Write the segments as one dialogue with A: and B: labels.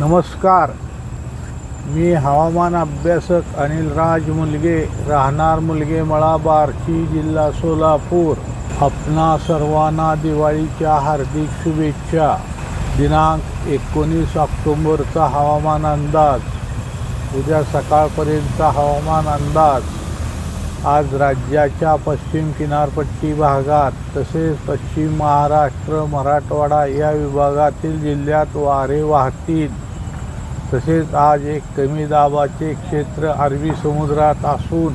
A: नमस्कार. मी हवामान अभ्यासक अनिल राज मुलगे राहणार मुलगे मळा जिल्हा सोलापूर. आपणा सर्वांना दिवाळीच्या हार्दिक शुभेच्छा. दिनांक एकोणीस ऑक्टोंबरचा हवामान अंदाज. उद्या सकाळपर्यंतचा हवामान अंदाज. आज राज्याच्या पश्चिम किनारपट्टी भागात तसेच पश्चिम महाराष्ट्र मराठवाडा या विभागातील जिल्ह्यात वारे वाहतील. तसेच आज एक कमी दाबाचे क्षेत्र अरबी समुद्रात असून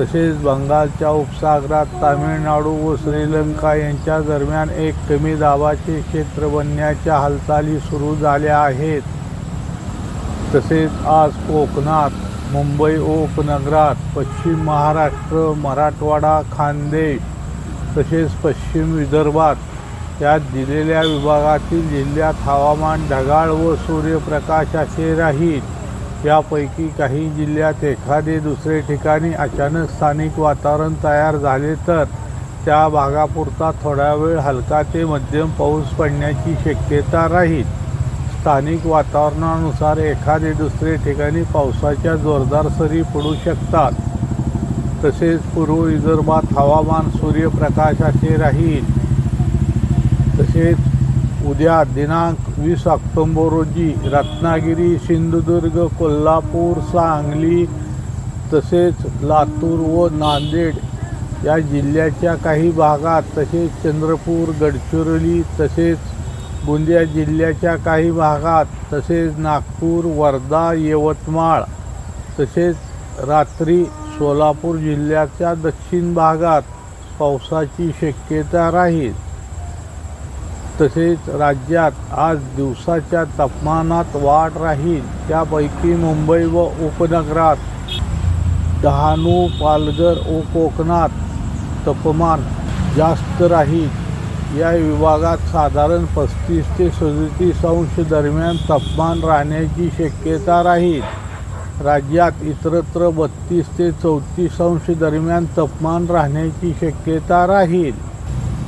A: तसेच बंगालच्या उपसागरात तामिळनाडू व श्रीलंका यांच्या दरम्यान एक कमी दाबाचे क्षेत्र बनण्याच्या हालचाली सुरू झाल्या आहेत. तसेच आज कोकणात मुंबई उपनगरात पश्चिम महाराष्ट्र मराठवाडा खानदेश तसेच पश्चिम विदर्भात त्यात दिलेल्या विभागातील जिल्ह्यात हवामान ढगाळ व सूर्यप्रकाश असे राहील. यापैकी काही जिल्ह्यात एखादे दुसरे ठिकाणी अचानक स्थानिक वातावरण तयार झाले तर त्या भागापुरता थोडा वेळ हलका ते मध्यम पाऊस पडण्याची शक्यता राहील. स्थानिक वातावरणानुसार एखादे दुसरे ठिकाणी पावसाच्या जोरदार सरी पडू शकतात. तसेच पूर्व विदर्भात हवामान सूर्यप्रकाशाचे राहील. तसेच उद्या दिनांक वीस ऑक्टोंबर रोजी रत्नागिरी सिंधुदुर्ग कोल्हापूर सांगली तसेच लातूर व नांदेड या जिल्ह्याच्या काही भागात तसेच चंद्रपूर गडचिरोली तसेच गोंदिया जिल्ह्याच्या काही भागात तसेच नागपूर वर्धा यवतमाळ तसेच रात्री सोलापूर जिल्ह्याच्या दक्षिण भागात पावसाची शक्यता राहील. तसेच राज्यात आज दिवसाच्या तापमानात वाढ राहील त्यापैकी मुंबई व उपनगरात डहाणू पालघर व कोकणात तापमान जास्त राहील. या विभागात साधारण पस्तीस ते सदतीस अंश दरम्यान तापमान राहण्याची शक्यता राहील. राज्यात इतरत्र बत्तीस ते चौतीस अंश दरम्यान तापमान राहण्याची शक्यता राहील.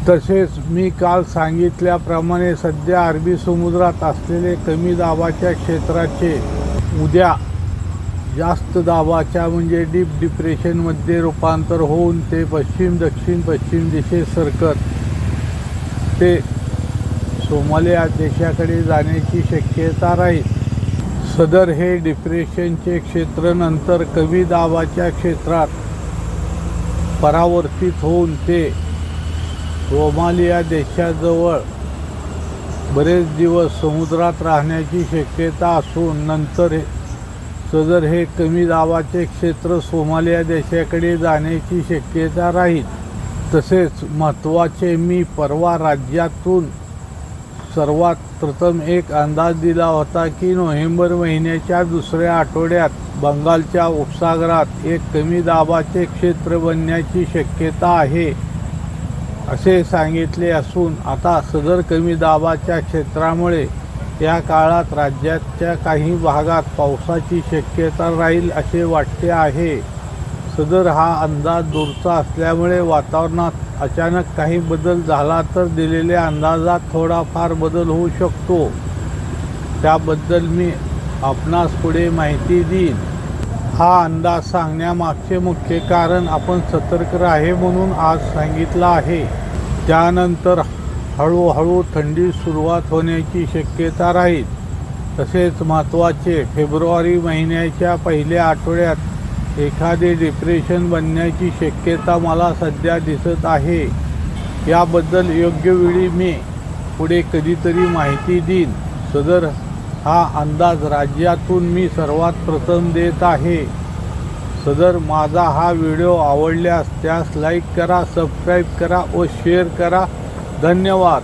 A: तसेच मी काल सांगितल्याप्रमाणे सध्या अरबी समुद्रात असलेले कमी दाबाच्या क्षेत्राचे उद्या जास्त दाबाच्या म्हणजे डीप डिप्रेशनमध्ये रूपांतर होऊन ते पश्चिम दक्षिण पश्चिम दिशेत सरकत. ते सोमालिया देशाकडे जाण्याची शक्यता राहील. सदर हे डिप्रेशनचे क्षेत्र नंतर कमी दाबाच्या क्षेत्रात परावर्तित होऊन ते सोमालिया देशाजवळ बरेच दिवस समुद्रात राहण्याची शक्यता असून नंतर हे सदर हे कमी दाबाचे क्षेत्र सोमालिया देशाकडे जाण्याची शक्यता राहील. तसेच महत्त्वाचे मी परवा राज्यातून सर्वात प्रथम एक अंदाज दिला होता की नोव्हेंबर महिन्याच्या दुसऱ्या आठवड्यात बंगालच्या उपसागरात एक कमी दाबाचे क्षेत्र बनण्याची शक्यता आहे. असे सांगितले असून आता सदर कमी दाबाच्या क्षेत्रामुळे या काळात राज्याच्या काही भागात पावसाची शक्यता राहील असे वाटते आहे. सदर हा अंदाज दूरचा असल्यामुळे वातावरणात अचानक काही बदल झाला तर दिलेल्या अंदाजात थोडाफार बदल होऊ शकतो. त्याबद्दल मी आपणास पुढे माहिती देईन. हा अंदाज सांगण्यामागचे मुख्य कारण आपण सतर्क राहे म्हणून आज सांगितलं आहे. त्यानंतर हळूहळू थंडी सुरुवात होण्याची शक्यता राहील. तसेच महत्त्वाचे फेब्रुवारी महिन्याच्या पहिल्या आठवड्यात एखादे डिप्रेशन बनण्याची शक्यता मला सध्या दिसत आहे. याबद्दल योग्य वेळी मी पुढे कधीतरी माहिती देईन. सदर हा अंदाज राज्यातून मी सर्वात प्रथम देत आहे. सदर माझा हा व्हिडिओ आवडल्यास त्यास लाईक करा सबस्क्राईब करा व शेअर करा. धन्यवाद.